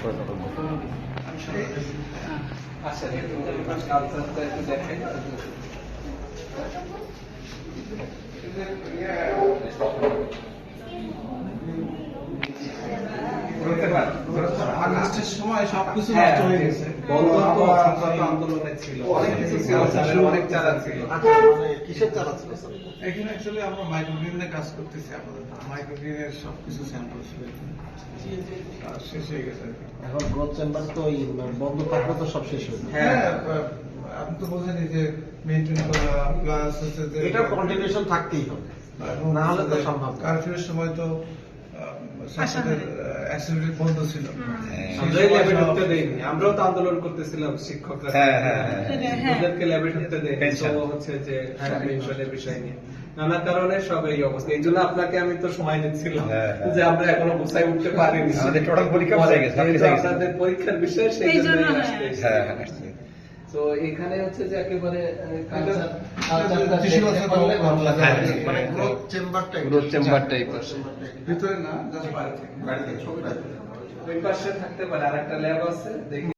Protocol আচ্ছা দেখেন আগস্টের সময় সবকিছু হ্যাঁ, নষ্ট হয়ে গেছে। বন্ধ তো আবার ছাত্র আন্দোলনে ছিল। অনেক কিছু ছিল। অনেক চারা ছিল। আচ্ছা, মানে কিসের চারা ছিল এখানে অ্যাকচুয়ালি আমরা মাইক্রোগ্রিন কাজ করতেছি আমাদের মাইক্রোগ্রিনের সবকিছু স্যাম্পল ছিল। শেষ হয়ে গেছে। এখন গ্রোথ চেম্বার তো ওই বন্ধ থাকলে তো সব শেষ হয়ে যাবে হ্যাঁ। আপনি তো বোঝেনই যে মেনটেন করা প্লাস হচ্ছে যে এটার কন্টিনিউশন থাকতেই হবে না হলে তো সম্ভব। কারফিউর সময় তো বন্ধ ছিল। সেই আমরাই সময় ল্যাবে সব- ঢুকতে দেইনি আমরাও তো আন্দোলন করতেছিলাম শিক্ষকরা। ওদেরকে ল্যাবে ঢুকতে দেয়নি হচ্ছে যে বিষয় নিয়ে। নানা কারণে সব এই অবস্থা। এই জন্য আপনাকে আমি তো সময় দিচ্ছিলাম হ্যাঁ, হ্যাঁ। যে আমরা এখনও গুছাই উঠতে পারিনি। আমাদের পরীক্ষা। আপনাদের পরীক্ষার বিষয় সেই জন্য, তো এখানে হচ্ছে যে একেবারে। মানে গ্রোথ ভিতরে না জাস্ট বাইরে থেকে বাড়িতে। ছবি ওই পাশে থাকতে পারে আর একটা ল্যাব আছে দেখি।